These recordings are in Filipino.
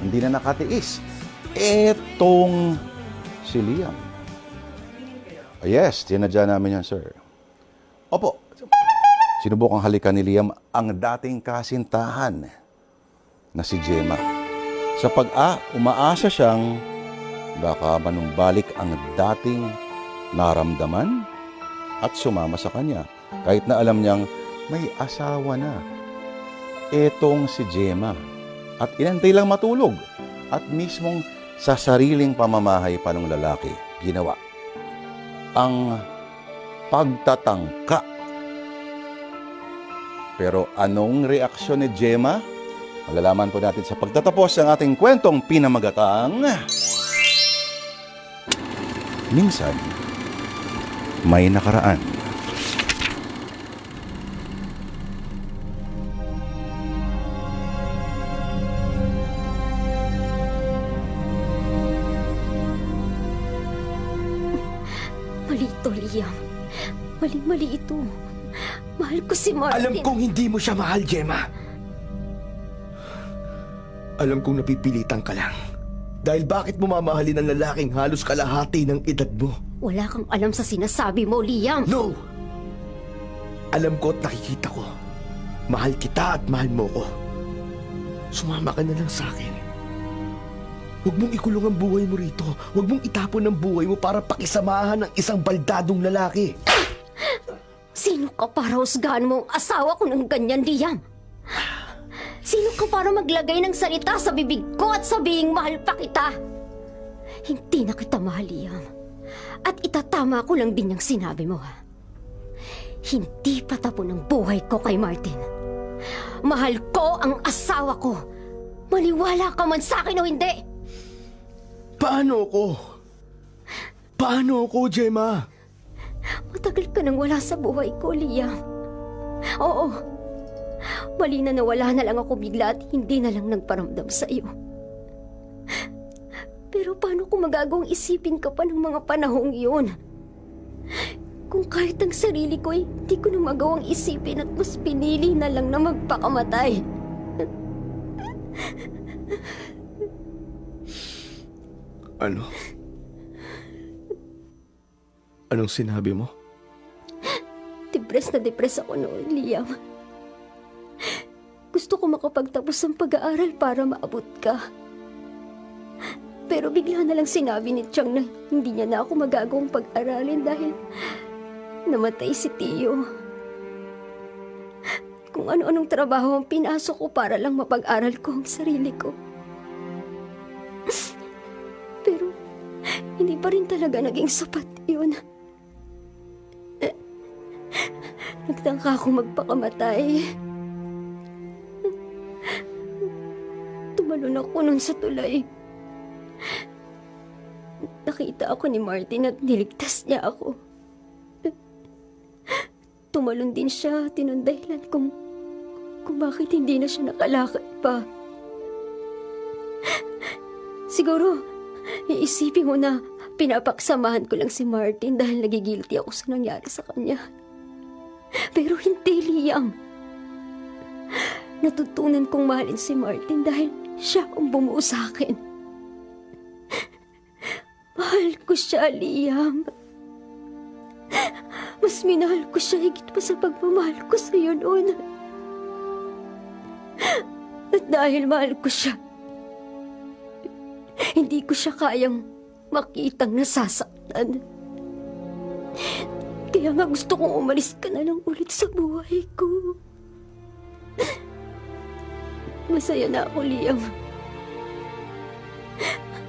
hindi na nakatiis. Etong si Liam. Ah, yes, tinadya namin yan, sir. Opo, sinubukang halikan ni Liam ang dating kasintahan na si Gemma. Sa pag-a, umaasa siyang baka manumbalik ang dating naramdaman at sumama sa kanya. Kahit na alam niyang may asawa na. Etong si Gemma. At inantay lang matulog. At mismong sa sariling pamamahay pa ng lalaki, ginawa. Ang pagtatangka. Pero anong reaksyon ni Gemma? Malalaman po natin sa pagtatapos ng ating kwentong pinamagatang... Minsan, may nakaraan. Mali-mali ito. Mahal ko si Martin. Alam kong hindi mo siya mahal, Gemma. Alam kong napipilitan ka lang. Dahil bakit mo mamahalin ang lalaking halos kalahati ng edad mo? Wala kang alam sa sinasabi mo, Liam. No! Alam ko at nakikita ko. Mahal kita at mahal mo ko. Sumama ka na lang sa akin. Huwag mong ikulong ang buhay mo rito. Huwag mong itapon ang buhay mo para pakisamahan ng isang baldadong lalaki. Sino ka para husgahan mo ang asawa ko ng ganyan, Liam? Sino ka para maglagay ng salita sa bibig ko at sabihing mahal pa kita? Hindi na kita mahal, Liam. At itatama ko lang din yung sinabi mo, ha? Hindi pa tapon ang buhay ko kay Martin. Mahal ko ang asawa ko. Maniwala ka man sa akin o hindi. Paano ko? Paano ko, Gemma? Matagal ka nang wala sa buhay ko, Liam. Oo. Mali na nawala na lang ako bigla at hindi na lang nagparamdam sa iyo. Pero paano ko magagawang isipin ka pa ng mga panahong iyon? Kung kahit ang sarili ko hindi ko na magawang isipin at mas pinili na lang na magpakamatay. Ano? Anong sinabi mo? Depres na depres ako noon, Liam. Gusto ko makapagtapos ng pag-aaral para maabot ka. Pero bigla na lang sinabi ni Chang na hindi niya na ako magagawang pag-aralin dahil namatay si Tio. Kung ano-anong trabaho ang pinasok ko para lang mapag-aral ko ang sarili ko. Pero hindi pa rin talaga naging sapat yun. Nagtangka ako magpakamatay. Tumalon ako nun sa tulay. Nakita ako ni Martin at niligtas niya ako. Tumalon din siya at yun ang dahilan kung, kung bakit hindi na siya nakalakad pa. Siguro, iisipin mo na pinapaksamahan ko lang si Martin dahil nagigilty ako sa nangyari sa kanya. Pero hindi, Liam. Natutunan kong mahalin si Martin dahil siya ang bumuo sa akin. Mahal ko siya, Liam. Mas minahal ko siya higit pa sa pagmamahal ko sa iyo noon. At dahil mahal ko siya, hindi ko siya kayang makitang nasasaktan. Kaya nga gusto kong umalis ka na lang ulit sa buhay ko. Masaya na ako, Liam.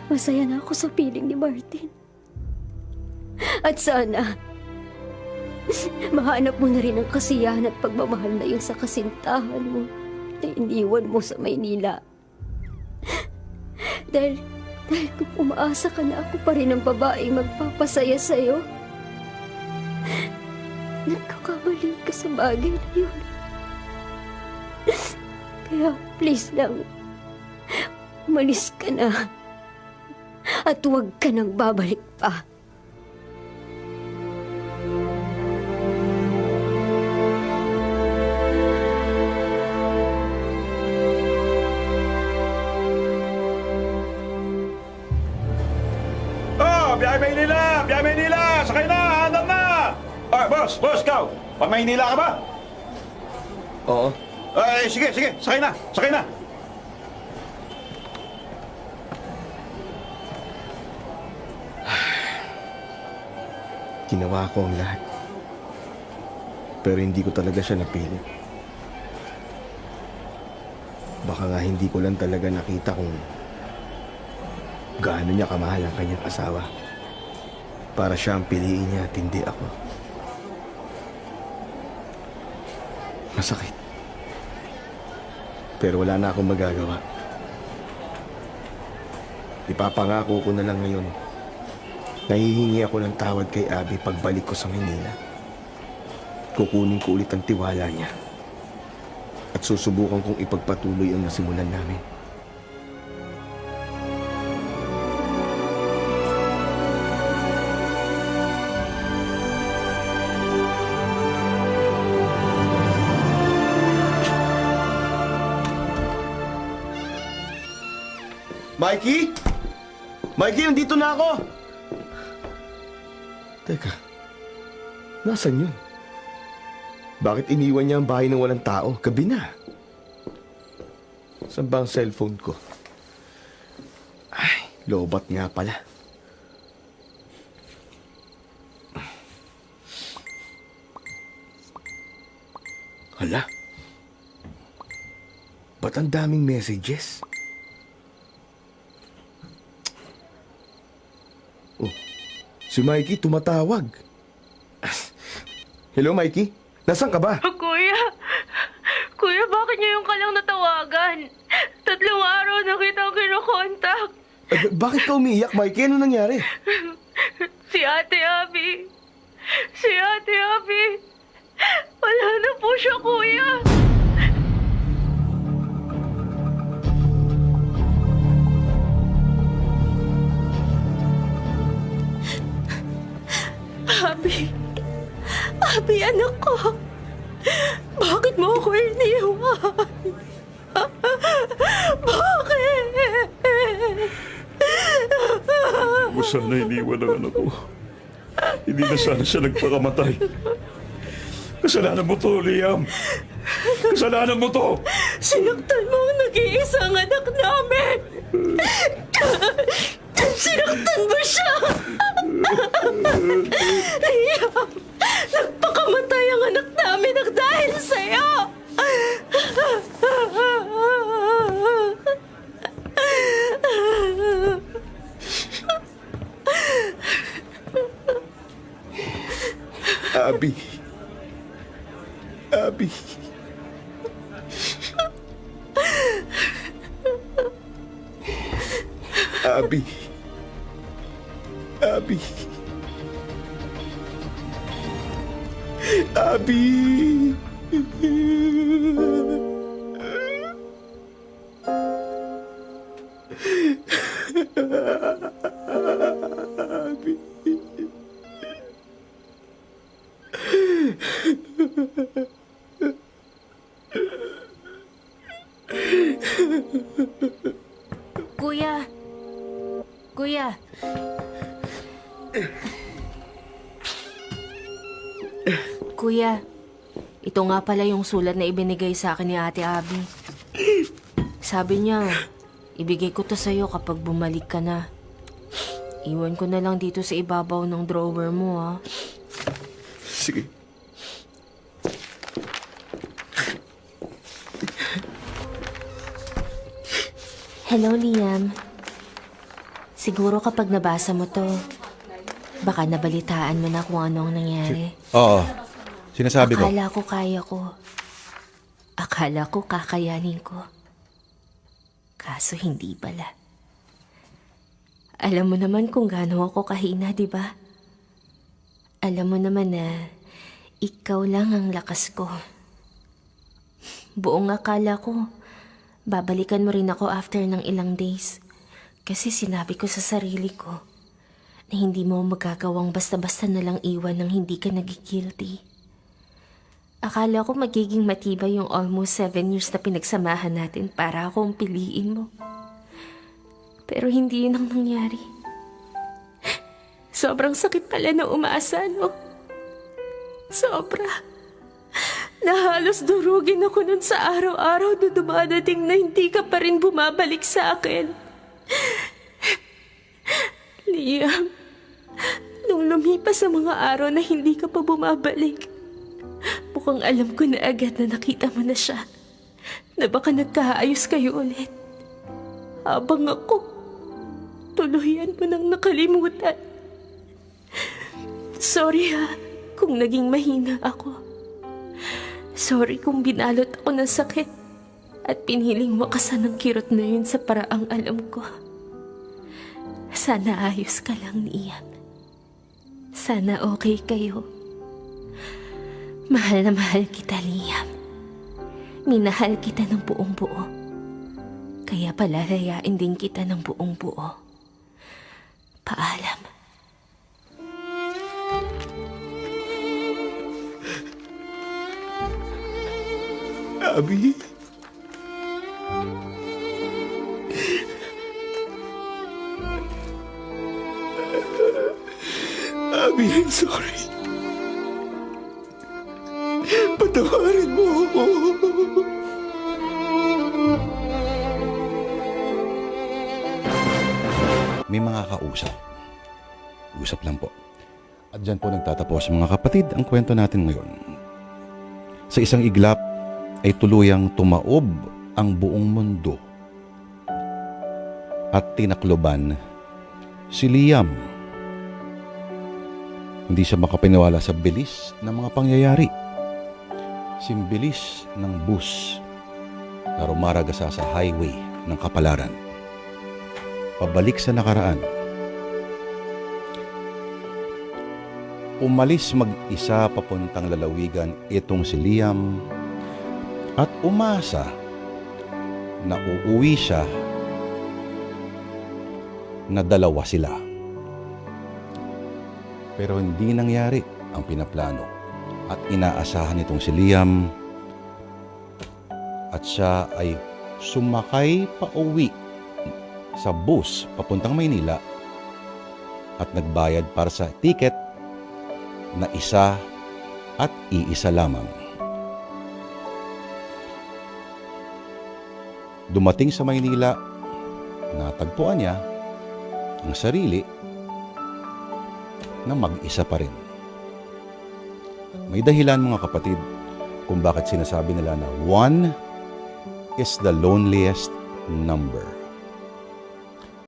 Masaya na ako sa piling ni Martin. At sana, mahanap mo na rin ang kasiyahan at pagmamahal na yung sa kasintahan mo na iniwan mo sa Maynila. Dahil, dahil kung umaasa ka na ako pa rin ang babaeng magpapasaya sa'yo, nagkakamali ka sa bagay na yun. Kaya please lang, umalis ka na. At huwag ka nang babalik pa. Boss! Boss, ikaw! Pa Maynila ka ba? Oo. Ay, sige, sige. Sakay na! Sakay na! Ginawa ko ang lahat. Pero hindi ko talaga siya napilit. Baka nga hindi ko lang talaga nakita kung gaano niya kamahal ang kanyang asawa. Para siya ang piliin niya at hindi ako. Masakit. Pero wala na akong magagawa. Ipapangako ko na lang ngayon Nahihingi ako ng tawad kay Abby pagbalik ko sa Manila. Kukunin ko ulit ang tiwala niya. At susubukan kong ipagpatuloy ang nasimulan namin. Mikey? Mikey, nandito na ako! Teka, nasan yun? Bakit iniwan niya ang bahay ng walang tao? Gabi na. Saan ba ang cellphone ko? Ay, lobat nga pala. Hala. Ba't ang daming messages? Si Mikey tumatawag. Hello, Mikey? Nasaan ka ba? Kuya! Kuya, bakit niyo yung kalang natawagan? Tatlong araw na kitang kinokontak. Eh, bakit ka umiiyak, Mikey? Ano nangyari? Si Ate Abby. Si Ate Abby. Wala na po siya, kuya. Abby. Abby, anak ko. Bakit mo ako iniwan? Bakit? Huwag sana iniwan ang anak ko. Hindi na sana siya nagpakamatay. Kasalanan mo to, Liam. Kasalanan mo to. Sinaktan mo ang nag-iisang anak namin! Abby. Abby. Abby. Abby. Abby. Ito nga pala yung sulat na ibinigay sa akin ni Ate Abby. Sabi niya, ibigay ko to sa'yo kapag bumalik ka na. Iwan ko na lang dito sa ibabaw ng drawer mo, ha? Sige. Hello, Liam. Siguro kapag nabasa mo to, baka nabalitaan mo na kung ano ang nangyari. Oo. Sinasabi ko. Akala ko kaya ko. Akala ko kakayanin ko. Kaso hindi pala. Alam mo naman kung gaano ako kahina, di ba? Alam mo naman na ikaw lang ang lakas ko. Buong akala ko, babalikan mo rin ako after ng ilang days. Kasi sinabi ko sa sarili ko na hindi mo magagawang basta-basta na lang iwan nang hindi ka nagigilty. Akala ko magiging matibay yung almost seven years na pinagsamahan natin para akong piliin mo. Pero hindi yun ang nangyari. Sobrang sakit pala na umasa, no? Sobra. Na halos durugin ako nun sa araw-araw na dumadating na hindi ka pa rin bumabalik sa akin. Liam, nung lumipas ang mga araw na hindi ka pa bumabalik, mukhang alam ko na agad na nakita mo na siya. Na baka nagkaayos kayo ulit. Habang ako, tuluyan mo nang nakalimutan. Sorry ha, kung naging mahina ako. Sorry kung binalot ako ng sakit at piniling wakasan ng kirot na yun sa paraang alam ko. Sana ayos ka lang, Ian. Sana okay kayo. Mahal na mahal kita, Liam. Minahal kita ng buong buo. Kaya palalayain din kita ng buong buo. Paalam. Abby? Abby, I'm sorry. Patawarin mo ako. May mga kausap. Usap lang po. At dyan po nagtatapos mga kapatid ang kwento natin ngayon. Sa isang iglap ay tuluyang tumaob ang buong mundo. At tinakloban si Liam. Hindi siya makapiniwala sa bilis ng mga pangyayari. Simbilis ng bus na rumaragasa sa highway ng kapalaran. Pabalik sa nakaraan. Umalis mag-isa papuntang lalawigan itong si Liam at umasa na uuwi siya na dalawa sila. Pero hindi nangyari ang pinaplano at inaasahan itong si Liam at siya ay sumakay pa uwi sa bus papuntang Maynila at nagbayad para sa ticket na isa at iisa lamang. Dumating sa Maynila, natagpuan niya ang sarili na mag-isa pa rin. May dahilan mga kapatid kung bakit sinasabi nila na one is the loneliest number.